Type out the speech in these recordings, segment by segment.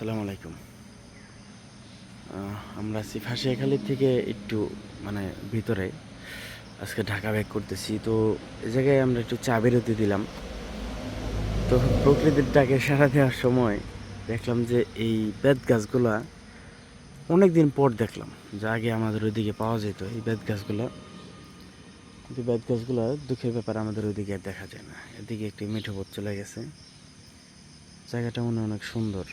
আসসালামু আলাইকুম। আমরা আছি ফাঁসিয়াখালী থেকে একটু মানে ভিতরে। আজকে ঢাকা ব্যাক করতেছি। তো এই জায়গায় আমরা একটু চা বেরোতে দিলাম। তো প্রকৃতির ডাকে সারা দেওয়ার সময় দেখলাম যে এই বেত গাছগুলা অনেক দিন পর দেখলাম। যা আগে আমাদের ওইদিকে পাওয়া যেত, এই বেত গাছগুলো। কিন্তু বেত গাছগুলো দুঃখের ব্যাপার আমাদের ওইদিকে আর দেখা যায় না। এদিকে একটি মিঠো পথ চলে গেছে। জায়গাটা মনে অনেক সুন্দর।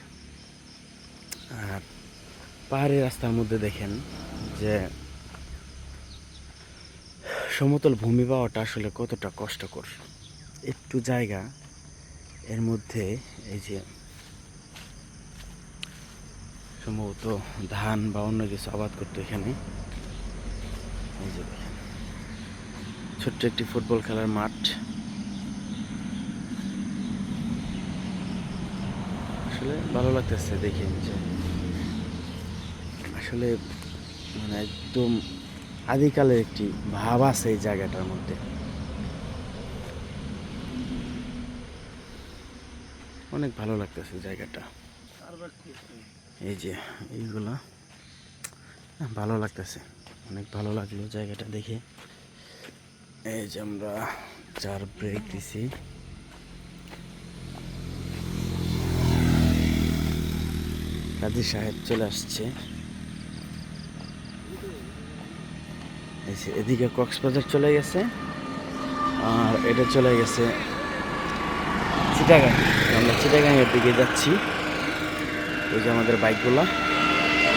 আর পাহাড়ি রাস্তার মধ্যে দেখেন যে সমতল ভূমি পাওয়াটা আসলে কতটা কষ্টকর। একটু জায়গা এর মধ্যে এই যে সম্ভবত ধান বা অন্য কিছু আবাদ করতো এখানে। এই যে ছোট্ট একটি ফুটবল খেলার মাঠ। আসলে ভালো লাগতেছে দেখে যে আসলে মানে একদম আদিকালের একটি ভাব আছে এই জায়গাটার মধ্যে। অনেক ভালো লাগতেছে জায়গাটা। এই যে এইগুলা আহ, ভালো লাগতেছে। অনেক ভালো লাগল জায়গাটা দেখে। এই যে আমরা চার ব্রেক দিছি। কাজী সাহেব চলে আসছে। এদিকে কক্সবাজার চলে গেছে, আর এটা চলে গেছে চিটাগাং। আমরা চিটাগাংয়ের দিকে যাচ্ছি। এই যে আমাদের বাইকগুলা।